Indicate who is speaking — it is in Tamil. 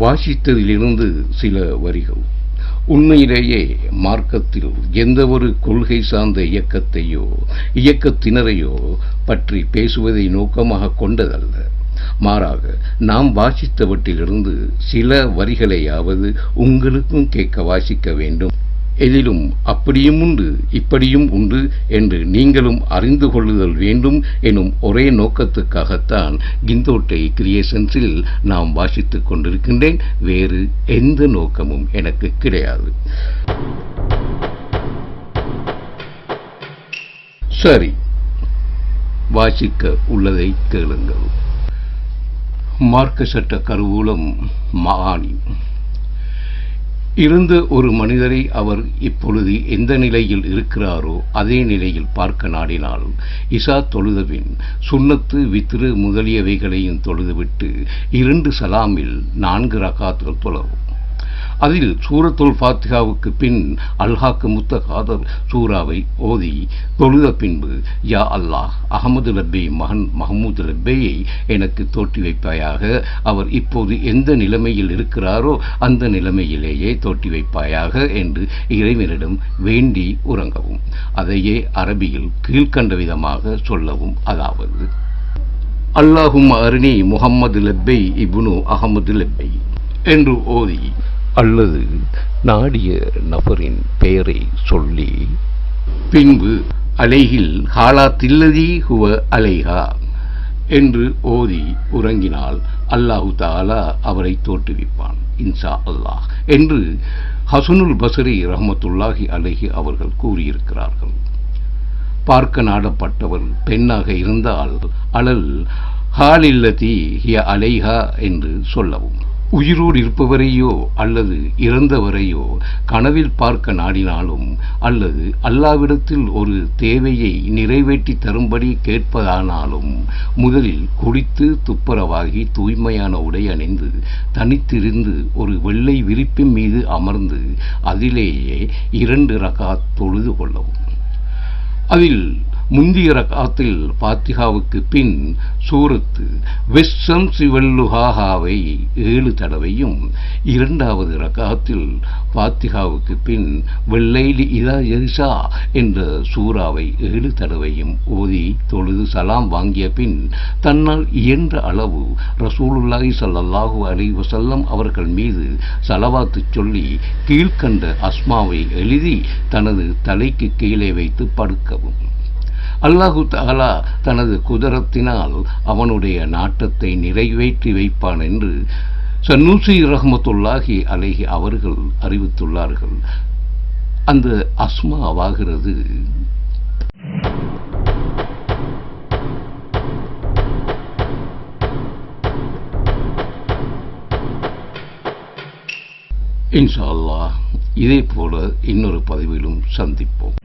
Speaker 1: வாசித்ததிலிருந்து சில வரிகள். உண்மையிலேயே மார்க்கத்தில் எந்த ஒரு கொள்கை சார்ந்த இயக்கத்தையோ இயக்கத்தினரையோ பற்றி பேசுவதை நோக்கமாக கொண்டதல்ல. மாறாக நாம் வாசித்தவற்றிலிருந்து சில வரிகளையாவது உங்களுக்கும் கேட்க வாசிக்க வேண்டும். எதிலும் அப்படியும் உண்டு இப்படியும் உண்டு என்று நீங்களும் அறிந்து கொள்ளுதல் வேண்டும் எனும் ஒரே நோக்கத்துக்காகத்தான் கிந்தோட்டை கிரியேஷன்ஸில் நாம் வாசித்துக் கொண்டிருக்கின்றேன். வேறு எந்த நோக்கமும் எனக்கு கிடையாது. சரி வாசிக்க உள்ளதை கேளுங்கள். மார்க்க சட்ட கருவூலம் மானி இருந்த ஒரு மனிதரை அவர் இப்பொழுது எந்த நிலையில் இருக்கிறாரோ அதே நிலையில் பார்க்க நாடினால் இசா தொழுதவின் சுண்ணத்து வித்ரு முதலியவைகளையும் தொழுதுவிட்டு இரண்டு சலாமில் நான்கு ரகாத்துகள் தொழவும். அதில் சூரத்துல் ஃபாத்திகாவுக்கு பின் அல்ஹாக்கு முத்த காதர் சூராவை ஓதி தொழுத பின்பு யா அல்லாஹ் அகமது லப்பே மகன் மஹமூது லப்பேயை எனக்கு தோட்டி வைப்பாயாக. அவர் இப்போது எந்த நிலைமையில் இருக்கிறாரோ அந்த நிலைமையிலேயே தோட்டி வைப்பாயாக என்று இறைவனிடம் வேண்டி உறங்கவும். அதையே அரபியில் கீழ்கண்ட விதமாக சொல்லவும் அதாவது அல்லாஹும் அருணி முகம்மது லப்பை இப்னு அகமது லப்பை என்று ஓதி அல்லது நாடிய நபரின் பெயரை சொல்லி. பின்பு அலைகில் ஹாலாத்தில்லதி ஹுவ அலைஹா என்று ஓதி உறங்கினால் அல்லாஹு தாலா அவரை தோற்றுவிப்பான் இன்சா அல்லாஹ் என்று ஹசனுல் பசரி ரஹமத்துல்லாஹி அலஹி அவர்கள் கூறியிருக்கிறார்கள். பார்க்க நாடப்பட்டவர் பெண்ணாக இருந்தால் அலல் ஹாலில்லதி ஹிய அலைஹா என்று சொல்லவும். உயிரோடு இருப்பவரையோ அல்லது இறந்தவரையோ கனவில் பார்க்க நாடினாலும் அல்லது அல்லாவிடத்தில் ஒரு தேவையை நிறைவேற்றி தரும்படி கேட்பதானாலும் முதலில் குடித்து துப்புரவாகி தூய்மையான உடை அணிந்து தனித்திருந்து ஒரு வெள்ளை விரிப்பின் மீது அமர்ந்து அதிலேயே இரண்டு ரகா தொழுது கொள்ளவும். அதில் முந்திய ரகாத்தில் பாத்திகாவுக்கு பின் சூரத்து வெஸ்ஸம் சிவல்லுஹாஹாவை ஏழு தடவையும் இரண்டாவது ரகாத்தில் பாத்திகாவுக்கு பின் வெள்ளைலி இதா எரிசா என்ற சூறாவை ஏழு தடவையும் ஓதி தொழுது சலாம் வாங்கிய பின் தன்னால் இயன்ற அளவு ரசூலுல்லாஹி சல்லாஹூ அலி வசல்லம் அவர்கள் மீது சலவாத்து சொல்லி கீழ்க்கண்ட அஸ்மாவை எழுதி தனது தலைக்கு கீழே வைத்து படுக்கவும். அல்லாஹு தாலா தனது குதரத்தினால் அவனுடைய நாட்டத்தை நிறைவேற்றி வைப்பான் என்று சன்னூசி ரஹமத்துல்லாஹி அலேஹி அவர்கள் அறிவித்துள்ளார்கள். அந்த அஸ்மாவாகிறது இன்ஷா அல்லாஹ் இதே போல இன்னொரு பதிவிலும் சந்திப்போம்.